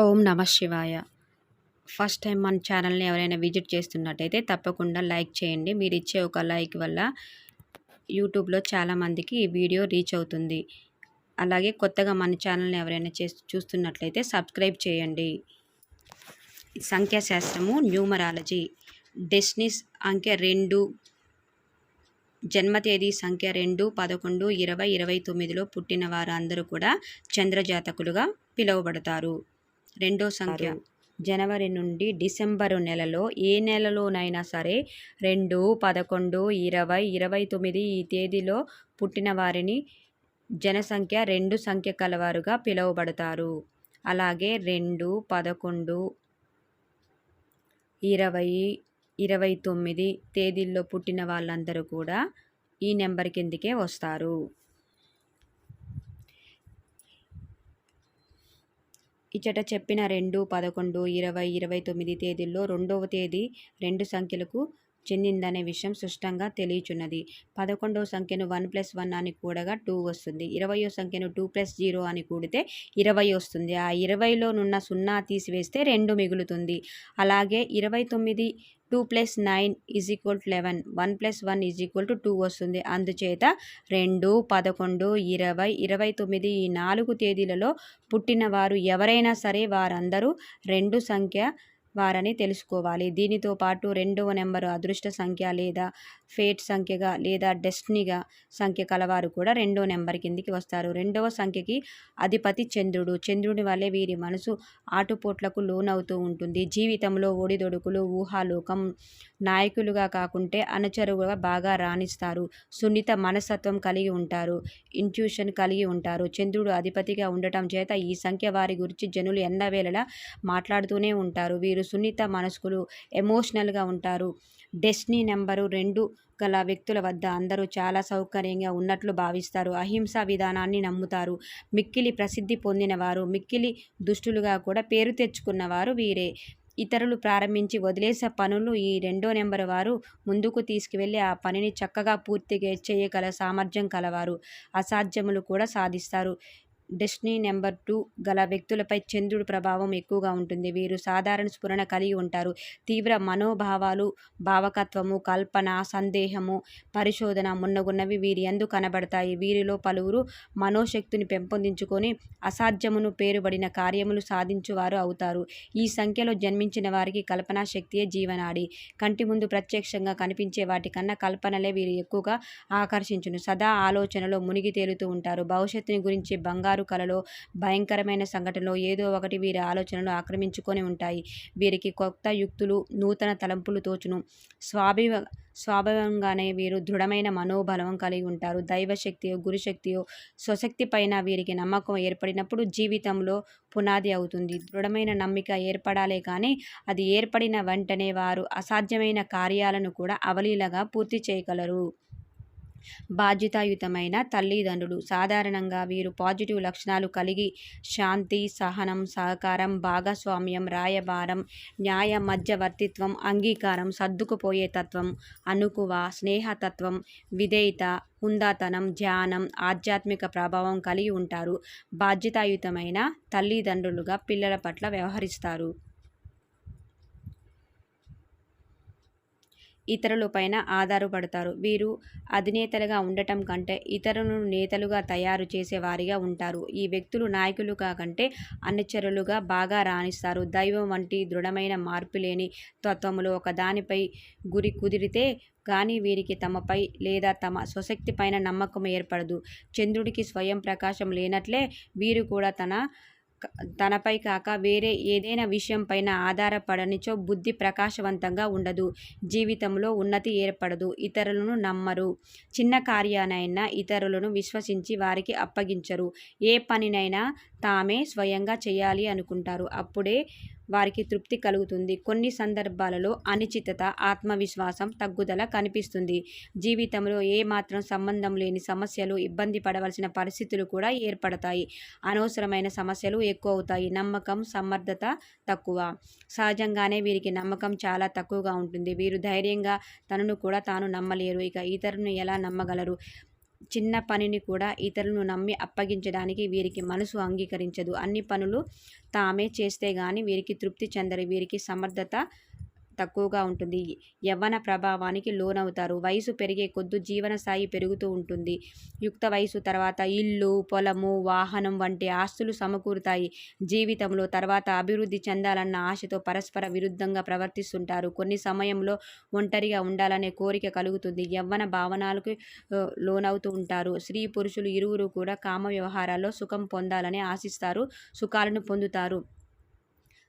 ఓం నమ శివాయ. First time మన ఛానల్ని ఎవరైనా విజిట్ చేస్తున్నట్టయితే తప్పకుండా లైక్ చేయండి. మీరు ఇచ్చే ఒక లైక్ వల్ల యూట్యూబ్లో చాలామందికి ఈ వీడియో రీచ్ అవుతుంది. అలాగే కొత్తగా మన ఛానల్ని ఎవరైనా చే చూస్తున్నట్లయితే సబ్స్క్రైబ్ చేయండి. సంఖ్యాశాస్త్రము న్యూమరాలజీ. డెస్నిస్ అంకె రెండు జన్మ తేదీ సంఖ్య రెండు పదకొండు ఇరవై ఇరవై తొమ్మిదిలో పుట్టిన వారందరూ కూడా చంద్రజాతకులుగా పిలువబడతారు. రెండో సంఖ్య. జనవరి నుండి డిసెంబరు నెలలో ఏ నెలలోనైనా సరే రెండు పదకొండు ఇరవై ఇరవై తొమ్మిది ఈ తేదీలో పుట్టిన వారిని జనసంఖ్య రెండు సంఖ్య కలవారుగా పిలువబడతారు. అలాగే రెండు పదకొండు ఇరవై ఇరవై తొమ్మిది తేదీల్లో పుట్టిన వాళ్ళందరూ కూడా ఈ నెంబర్ కిందికే వస్తారు. ఇచ్చట చెప్పిన రెండు పదకొండు ఇరవై ఇరవై తొమ్మిది తేదీల్లో రెండవ తేదీ రెండు సంఖ్యలకు చెందిందనే విషయం స్పష్టంగా తెలియచున్నది. పదకొండవ సంఖ్యను వన్ ప్లస్ వన్ అని కూడగా టూ వస్తుంది. ఇరవయో సంఖ్యను టూ ప్లస్ జీరో అని కూడితే ఇరవై వస్తుంది. ఆ ఇరవైలో నున్న సున్నా తీసివేస్తే రెండు మిగులుతుంది. అలాగే ఇరవై తొమ్మిది two plus nine is equal to eleven. One plus one is equal to two వస్తుంది. అందుచేత రెండు పదకొండు ఇరవై ఇరవై తొమ్మిది ఈ నాలుగు తేదీలలో పుట్టిన వారు ఎవరైనా సరే వారందరూ రెండు సంఖ్య వారని తెలుసుకోవాలి. దీనితో పాటు రెండవ నెంబరు అదృష్ట సంఖ్య లేదా ఫేట్ సంఖ్యగా లేదా డెస్టినీగా సంఖ్య కలవారు కూడా రెండో నెంబర్ కిందికి వస్తారు. రెండవ సంఖ్యకి అధిపతి చంద్రుడు. చంద్రుడి వల్లే వీరి మనసు ఆటుపోట్లకు లోనవుతూ ఉంటుంది. జీవితంలో ఒడిదొడుకులు ఊహాలోకం నాయకులుగా కాకుంటే అనుచరువుగా బాగా రాణిస్తారు. సున్నిత మనస్తత్వం కలిగి ఉంటారు. ఇంట్యూషన్ కలిగి ఉంటారు. చంద్రుడు అధిపతిగా ఉండటం చేత ఈ సంఖ్య వారి గురించి జనులు ఎన్నవేళలా మాట్లాడుతూనే ఉంటారు. వీరు సున్నిత మనస్కులు ఎమోషనల్గా ఉంటారు. డెస్నీ నెంబరు రెండు గల వ్యక్తుల వద్ద అందరూ చాలా సౌకర్యంగా ఉన్నట్లు భావిస్తారు. అహింసా విధానాన్ని నమ్ముతారు. మిక్కిలి ప్రసిద్ధి పొందినవారు మిక్కిలి దుష్టులుగా కూడా పేరు తెచ్చుకున్నవారు వీరే. ఇతరులు ప్రారంభించి వదిలేసే పనులు ఈ రెండో నెంబర్ వారు ముందుకు తీసుకువెళ్ళి ఆ పనిని చక్కగా పూర్తిగా చేయగల సామర్థ్యం కలవారు. అసాధ్యములు కూడా సాధిస్తారు. డెస్టినీ నెంబర్ టూ గల వ్యక్తులపై చంద్రుడి ప్రభావం ఎక్కువగా ఉంటుంది. వీరు సాధారణ స్ఫురణ కలిగి ఉంటారు. తీవ్ర మనోభావాలు భావకత్వము కల్పన సందేహము పరిశోధన మున్నగున్నవి వీరి ఎందు కనబడతాయి. వీరిలో పలువురు మనోశక్తిని పెంపొందించుకొని అసాధ్యమును పేరుబడిన కార్యములు సాధించువారు అవుతారు. ఈ సంఖ్యలో జన్మించిన వారికి కల్పనా శక్తియే జీవనాడి. కంటి ముందు ప్రత్యక్షంగా కనిపించే వాటికన్నా కల్పనలే వీరు ఎక్కువగా ఆకర్షించును. సదా ఆలోచనలో మునిగి తేలుతూ ఉంటారు. భవిష్యత్తుని గురించి బంగారు వారు కలలో భయంకరమైన సంఘటనలో ఏదో ఒకటి వీరి ఆలోచనలు ఆక్రమించుకొని ఉంటాయి. వీరికి కొత్త యుక్తులు నూతన తలంపులు తోచును. స్వాభివ స్వాభావంగానే వీరు దృఢమైన మనోబలం కలిగి ఉంటారు. దైవశక్తియో గురుశక్తియో స్వశక్తి పైన వీరికి నమ్మకం ఏర్పడినప్పుడు జీవితంలో పునాది అవుతుంది. దృఢమైన నమ్మిక ఏర్పడాలే కానీ అది ఏర్పడిన వెంటనే వారు అసాధ్యమైన కార్యాలను కూడా అవలీలగా పూర్తి చేయగలరు. బాధ్యతాయుతమైన తల్లిదండ్రులు. సాధారణంగా వీరు పాజిటివ్ లక్షణాలు కలిగి శాంతి సహనం సహకారం భాగస్వామ్యం రాయబారం న్యాయ మధ్యవర్తిత్వం అంగీకారం సర్దుకుపోయే తత్వం అనుకువ స్నేహతత్వం విధేయత హుందాతనం ధ్యానం ఆధ్యాత్మిక ప్రభావం కలిగి ఉంటారు. బాధ్యతాయుతమైన తల్లిదండ్రులుగా పిల్లల పట్ల వ్యవహరిస్తారు. ఇతరులపైన ఆధారపడతారు. వీరు అధినేతలుగా ఉండటం కంటే ఇతరులను నేతలుగా తయారు చేసే వారిగా ఉంటారు. ఈ వ్యక్తులు నాయకులు కాకంటే అనుచరులుగా బాగా రాణిస్తారు. దైవం వంటి దృఢమైన మార్పు లేని తత్వములు ఒకదానిపై గురి కుదిరితే కానీ వీరికి తమపై లేదా తమ స్వశక్తి పైన నమ్మకం ఏర్పడదు. చంద్రుడికి స్వయం ప్రకాశం లేనట్లే వీరు కూడా తన తనపై కాక వేరే ఏదైనా విషయంపైన ఆధారపడనిచో బుద్ధి ప్రకాశవంతంగా ఉండదు. జీవితంలో ఉన్నతి ఏర్పడదు. ఇతరులను నమ్మరు. చిన్న కార్యానైనా ఇతరులను విశ్వసించి వారికి అప్పగించరు. ఏ పనినైనా తామే స్వయంగా చేయాలి అనుకుంటారు. అప్పుడే వారికి తృప్తి కలుగుతుంది. కొన్ని సందర్భాలలో అనిశ్చితత ఆత్మవిశ్వాసం తగ్గుదల కనిపిస్తుంది. జీవితంలో ఏ మాత్రం సంబంధం లేని సమస్యలు ఇబ్బంది పడవలసిన పరిస్థితులు కూడా ఏర్పడతాయి. అనవసరమైన సమస్యలు ఎక్కువ అవుతాయి. నమ్మకం సమర్థత తక్కువ. సహజంగానే వీరికి నమ్మకం చాలా తక్కువగా ఉంటుంది. వీరు ధైర్యంగా తనను కూడా తాను నమ్మలేరు. ఇక ఇతరులను ఎలా నమ్మగలరు? చిన్న పనిని కూడా ఇతరులను నమ్మి అప్పగించడానికి వీరికి మనసు అంగీకరించదు. అన్ని పనులు తామే చేస్తే గాని వీరికి తృప్తి చెందరు. వీరికి సమర్థత తక్కువగా ఉంటుంది. యవ్వన ప్రభావానికి లోనవుతారు. వయసు పెరిగే కొద్దు జీవన స్థాయి పెరుగుతూ ఉంటుంది. యుక్త వయసు తర్వాత ఇల్లు పొలము వాహనం వంటి ఆస్తులు సమకూరుతాయి. జీవితంలో తర్వాత అభివృద్ధి చెందాలన్న ఆశతో పరస్పర విరుద్ధంగా ప్రవర్తిస్తుంటారు. కొన్ని సమయంలో ఒంటరిగా ఉండాలనే కోరిక కలుగుతుంది. యవ్వన భావనలకు లోనవుతూ ఉంటారు. స్త్రీ పురుషులు ఇరువురు కూడా కామ వ్యవహారాల్లో సుఖం పొందాలని ఆశిస్తారు. సుఖాలను పొందుతారు.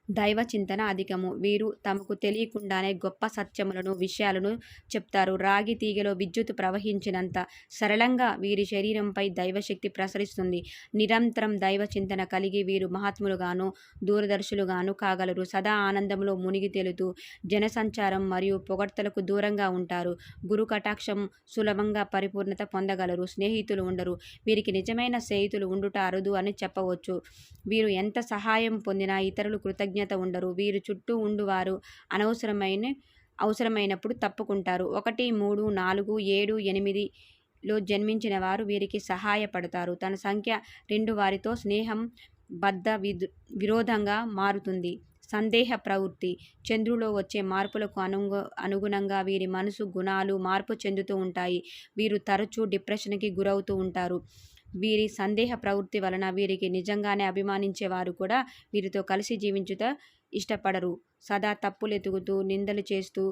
దైవ చింతన అధికము. వీరు తమకు తెలియకుండానే గొప్ప సత్యములను విషయాలను చెప్తారు. రాగి తీగలో విద్యుత్ ప్రవహించినంత సరళంగా వీరి శరీరంపై దైవశక్తి ప్రసరిస్తుంది. నిరంతరం దైవ చింతన కలిగి వీరు మహాత్ములుగాను దూరదర్శులుగాను కాగలరు. సదా ఆనందంలో మునిగి తేలుతూ జనసంచారం మరియు పొగడ్తలకు దూరంగా ఉంటారు. గురు కటాక్షం సులభంగా పరిపూర్ణత పొందగలరు. స్నేహితులు ఉండరు. వీరికి నిజమైన స్నేహితులు ఉండుట అరుదు అని చెప్పవచ్చు. వీరు ఎంత సహాయం పొందినా ఇతరులు కృతజ్ఞ కృతజ్ఞత ఉండరు. వీరు చుట్టూ ఉండువారు. అనవసరమైన అవసరమైనప్పుడు తప్పుకుంటారు. ఒకటి మూడు నాలుగు ఏడు ఎనిమిది లో జన్మించిన వారు వీరికి సహాయపడతారు. తన సంఖ్య రెండు వారితో స్నేహం బద్ధ విరోధంగా మారుతుంది. సందేహ ప్రవృత్తి. చంద్రులో వచ్చే మార్పులకు అనుగు అనుగుణంగా వీరి మనసు గుణాలు మార్పు చెందుతూ ఉంటాయి. వీరు తరచూ డిప్రెషన్కి గురవుతూ ఉంటారు. వీరి సందేహ ప్రవృత్తి వలన వీరికి నిజంగానే అభిమానించేవారు కూడా వీరితో కలిసి జీవించుట ఇష్టపడరు. సదా తప్పులు ఎతుకుతూ నిందలు చేస్తూ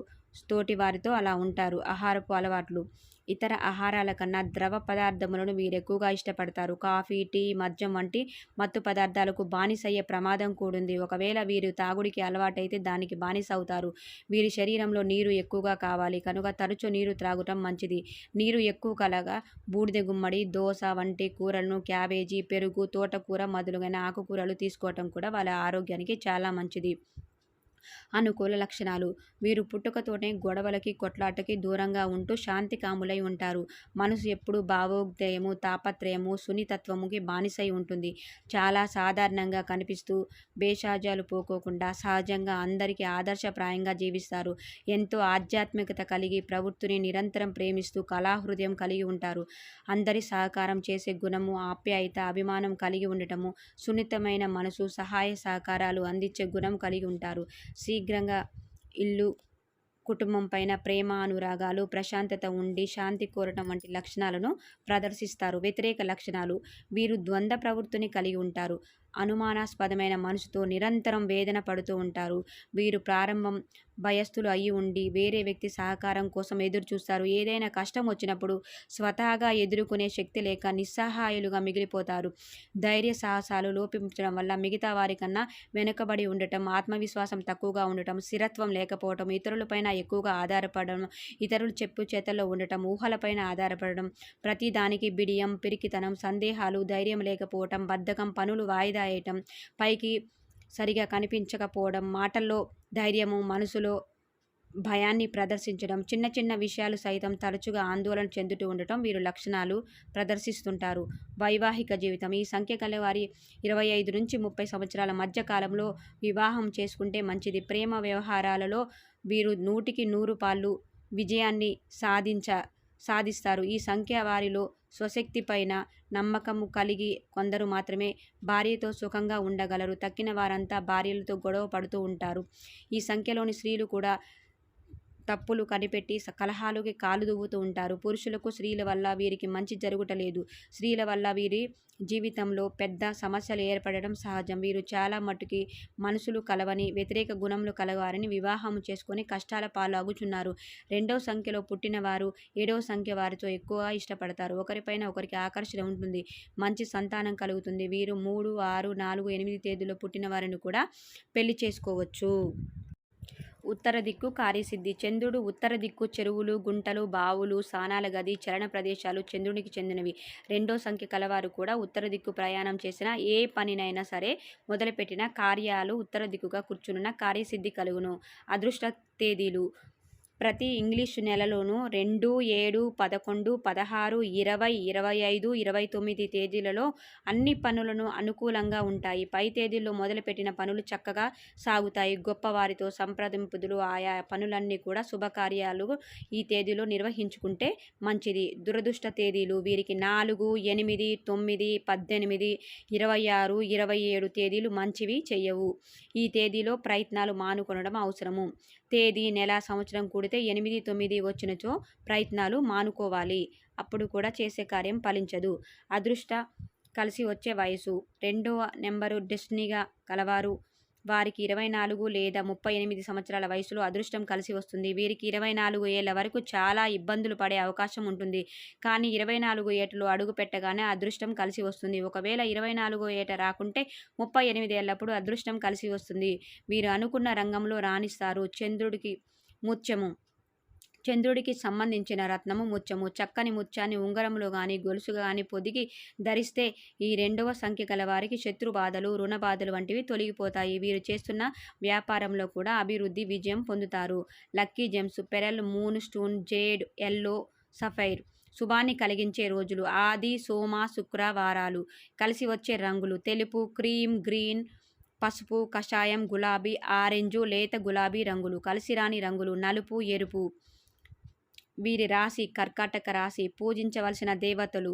తోటి వారితో అలా ఉంటారు. ఆహారపు అలవాట్లు. ఇతర ఆహారాల కన్నా ద్రవ పదార్థములను వీరు ఎక్కువగా ఇష్టపడతారు. కాఫీ టీ మద్యం వంటి మత్తు పదార్థాలకు బానిసయ్యే ప్రమాదం కూడింది. ఒకవేళ వీరు తాగుడికి అలవాటైతే దానికి బానిస అవుతారు వీరి శరీరంలో నీరు ఎక్కువగా కావాలి. కనుక తరచూ నీరు త్రాగటం మంచిది. నీరు ఎక్కువ కలగా బూడిద గుమ్మడి దోశ వంటి కూరలను క్యాబేజీ పెరుగు తోటకూర మొదలైన ఆకుకూరలు తీసుకోవటం కూడా వాళ్ళ ఆరోగ్యానికి చాలా మంచిది. అనుకూల లక్షణాలు. వీరు పుట్టుకతోనే గొడవలకి కొట్లాటకి దూరంగా ఉంటూ శాంతి కాములై ఉంటారు. మనసు ఎప్పుడు భావోద్వేయము తాపత్రయము సున్నితత్వముకి బానిసై ఉంటుంది. చాలా సాధారణంగా కనిపిస్తూ భేషాజాలు పోకోకుండా సహజంగా అందరికీ ఆదర్శప్రాయంగా జీవిస్తారు. ఎంతో ఆధ్యాత్మికత కలిగి ప్రవృత్తిని నిరంతరం ప్రేమిస్తూ కళాహృదయం కలిగి ఉంటారు. అందరి సహకారం చేసే గుణము ఆప్యాయత అభిమానం కలిగి ఉండటము సున్నితమైన మనసు సహాయ సహకారాలు అందించే గుణం కలిగి ఉంటారు. శీఘ్రంగా ఇల్లు కుటుంబం పైన ప్రేమ అనురాగాలు ప్రశాంతత ఉండి శాంతి కోరటం వంటి లక్షణాలను ప్రదర్శిస్తారు. వ్యతిరేక లక్షణాలు వీరు ద్వంద్వ ప్రవృత్తిని కలిగి ఉంటారు. అనుమానాస్పదమైన మనసుతో నిరంతరం వేదన పడుతూ ఉంటారు. వీరు ప్రారంభం భయస్థులు అయి ఉండి వేరే వ్యక్తి సహకారం కోసం ఎదురు చూస్తారు. ఏదైనా కష్టం వచ్చినప్పుడు స్వతహాగా ఎదుర్కొనే శక్తి లేక నిస్సహాయులుగా మిగిలిపోతారు. ధైర్య సాహసాలు లోపించడం వల్ల మిగతా వారికన్నా వెనుకబడి ఉండటం ఆత్మవిశ్వాసం తక్కువగా ఉండటం స్థిరత్వం లేకపోవటం ఇతరులపైన ఎక్కువగా ఆధారపడడం ఇతరులు చెప్పు చేతల్లో ఉండటం ఊహలపైన ఆధారపడడం ప్రతి దానికి బిడియం పిరికితనం సందేహాలు ధైర్యం లేకపోవటం బద్ధకం పనులు వాయిదా వేయటం పైకి సరిగా కనిపించకపోవడం మాటల్లో ధైర్యము మనసులో భయాన్ని ప్రదర్శించడం చిన్న చిన్న విషయాలు సైతం తరచుగా ఆందోళన చెందుతూ ఉండటం వీరు లక్షణాలు ప్రదర్శిస్తుంటారు. వైవాహిక జీవితం. ఈ సంఖ్య గల వారి ఇరవై ఐదు నుంచి ముప్పై సంవత్సరాల మధ్య కాలంలో వివాహం చేసుకుంటే మంచిది. ప్రేమ వ్యవహారాలలో వీరు నూటికి నూరు పాళ్ళు విజయాన్ని సాధించ సాధిస్తారు. ఈ సంఖ్య వారిలో స్వశక్తి పైన నమ్మకము కలిగి కొందరు మాత్రమే భార్యతో సుఖంగా ఉండగలరు. తక్కిన వారంతా భార్యలతో గొడవ పడుతూ ఉంటారు. ఈ సంఖ్యలోని స్త్రీలు కూడా తప్పులు కనిపెట్టి కలహాలకి కాలు దువ్వుతూ ఉంటారు. పురుషులకు స్త్రీల వల్ల వీరికి మంచి జరుగుటలేదు స్త్రీల వల్ల వీరి జీవితంలో పెద్ద సమస్యలు ఏర్పడడం సహజం. వీరు చాలా మట్టుకి మనసులు కలవని వ్యతిరేక గుణములు కలవారని వివాహం చేసుకొని కష్టాల పాలాగుచున్నారు. రెండవ సంఖ్యలో పుట్టిన వారు ఏడవ సంఖ్య వారితో ఎక్కువ ఇష్టపడతారు. ఒకరిపైన ఒకరికి ఆకర్షణ ఉంటుంది మంచి సంతానం కలుగుతుంది. వీరు మూడు ఆరు నాలుగు ఎనిమిది తేదీలో పుట్టిన వారిని కూడా పెళ్ళి చేసుకోవచ్చు. ఉత్తర దిక్కు కార్యసిద్ధి. చంద్రుడు ఉత్తర దిక్కు చెరువులు గుంటలు బావులు స్నానాల గది చలన ప్రదేశాలు చంద్రునికి చెందినవి. రెండో సంఖ్య కలవారు కూడా ఉత్తర దిక్కు ప్రయాణం చేసిన ఏ పనినైనా సరే మొదలుపెట్టిన కార్యాలు ఉత్తర దిక్కుగా కూర్చున్న కార్యసిద్ధి కలుగును. అదృష్ట తేదీలు. ప్రతి ఇంగ్లీషు నెలలోనూ రెండు ఏడు పదకొండు పదహారు ఇరవై ఇరవై ఐదు ఇరవై తొమ్మిది తేదీలలో అన్ని పనులను అనుకూలంగా ఉంటాయి. పై తేదీల్లో మొదలుపెట్టిన పనులు చక్కగా సాగుతాయి. గొప్పవారితో సంప్రదింపులు ఆయా పనులన్నీ కూడా శుభకార్యాలు ఈ తేదీలో నిర్వహించుకుంటే మంచిది. దురదృష్ట తేదీలు వీరికి నాలుగు ఎనిమిది తొమ్మిది పద్దెనిమిది ఇరవై ఆరు ఇరవై ఏడు తేదీలు మంచివి చెయ్యవు. ఈ తేదీలో ప్రయత్నాలు మానుకొనడం అవసరము. తేదీ నెల సంవత్సరం కూడితే ఎనిమిది తొమ్మిది వచ్చినచో ప్రయత్నాలు మానుకోవాలి. అప్పుడు కూడా చేసే కార్యం ఫలించదు. అదృష్ట కలిసి వచ్చే వయసు. రెండవ నెంబరు డెస్టినీగా కలవారు. వారికి ఇరవై నాలుగు లేదా ముప్పై ఎనిమిది సంవత్సరాల వయసులో అదృష్టం కలిసి వస్తుంది. వీరికి ఇరవై నాలుగు ఏళ్ళ వరకు చాలా ఇబ్బందులు పడే అవకాశం ఉంటుంది. కానీ ఇరవై నాలుగు ఏటలో అడుగు పెట్టగానే అదృష్టం కలిసి వస్తుంది. ఒకవేళ ఇరవై నాలుగో ఏట రాకుంటే ముప్పై ఎనిమిది ఏళ్ళప్పుడు అదృష్టం కలిసి వస్తుంది. వీరు అనుకున్న రంగంలో రాణిస్తారు. చంద్రుడికి ముత్యము. చంద్రుడికి సంబంధించిన రత్నము ముత్యము. చక్కని ముత్యాన్ని ఉంగరంలో కానీ గొలుసు కానీ పొదిగి ధరిస్తే ఈ రెండవ సంఖ్య గల వారికి శత్రు బాధలు రుణ బాధలు వంటివి తొలగిపోతాయి. వీరు చేస్తున్న వ్యాపారంలో కూడా అభివృద్ధి విజయం పొందుతారు. Lucky gems pearl moonstone jade yellow sapphire శుభాన్ని కలిగించే రోజులు. ఆది సోమ శుక్రవారాలు కలిసి వచ్చే రంగులు. తెలుపు క్రీమ్ గ్రీన్ పసుపు కషాయం గులాబీ ఆరెంజు లేత గులాబీ రంగులు. కలిసిరాని రంగులు. నలుపు ఎరుపు. వీరి రాశి కర్కాటక రాశి పూజించవలసిన దేవతలు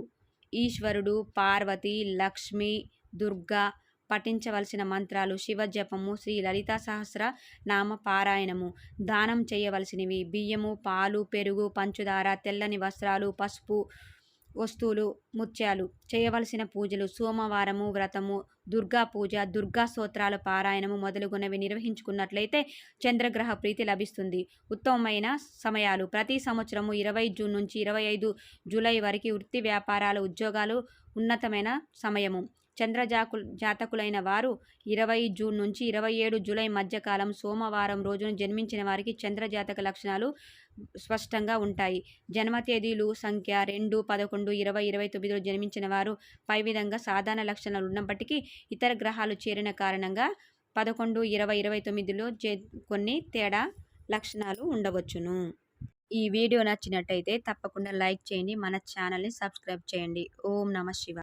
ఈశ్వరుడు పార్వతి లక్ష్మి దుర్గా పఠించవలసిన మంత్రాలు శివ జపము శ్రీ లలితా సహస్ర నామ పారాయణము. దానం చేయవలసినవి బియ్యము పాలు పెరుగు పంచుదార తెల్లని వస్త్రాలు పసుపు వస్తువులు ముత్యాలు. చేయవలసిన పూజలు సోమవారము వ్రతము దుర్గా పూజ దుర్గా స్తోత్రాల పారాయణము మొదలుగునవి నిర్వహించుకున్నట్లయితే చంద్రగ్రహ ప్రీతి లభిస్తుంది. ఉత్తమమైన సమయాలు. ప్రతి సంవత్సరము ఇరవై జూన్ నుంచి ఇరవై ఐదు జూలై వరకు వృత్తి వ్యాపారాల ఉద్యోగాలు ఉన్నతమైన సమయము. చంద్రజాకు జాతకులైన వారు ఇరవై జూన్ నుంచి ఇరవై ఏడు జూలై మధ్యకాలం సోమవారం రోజున జన్మించిన వారికి చంద్రజాతక లక్షణాలు స్పష్టంగా ఉంటాయి. జన్మ తేదీలు సంఖ్య రెండు పదకొండు ఇరవై ఇరవై తొమ్మిదిలో జన్మించిన వారు పై విధంగా సాధారణ లక్షణాలు ఉన్నప్పటికీ ఇతర గ్రహాలు చేరిన కారణంగా పదకొండు ఇరవై ఇరవై తొమ్మిదిలో కొన్ని తేడా లక్షణాలు ఉండవచ్చును. ఈ వీడియో నచ్చినట్టయితే తప్పకుండా లైక్ చేయండి. మన ఛానల్ని సబ్స్క్రైబ్ చేయండి. ఓం నమ శివ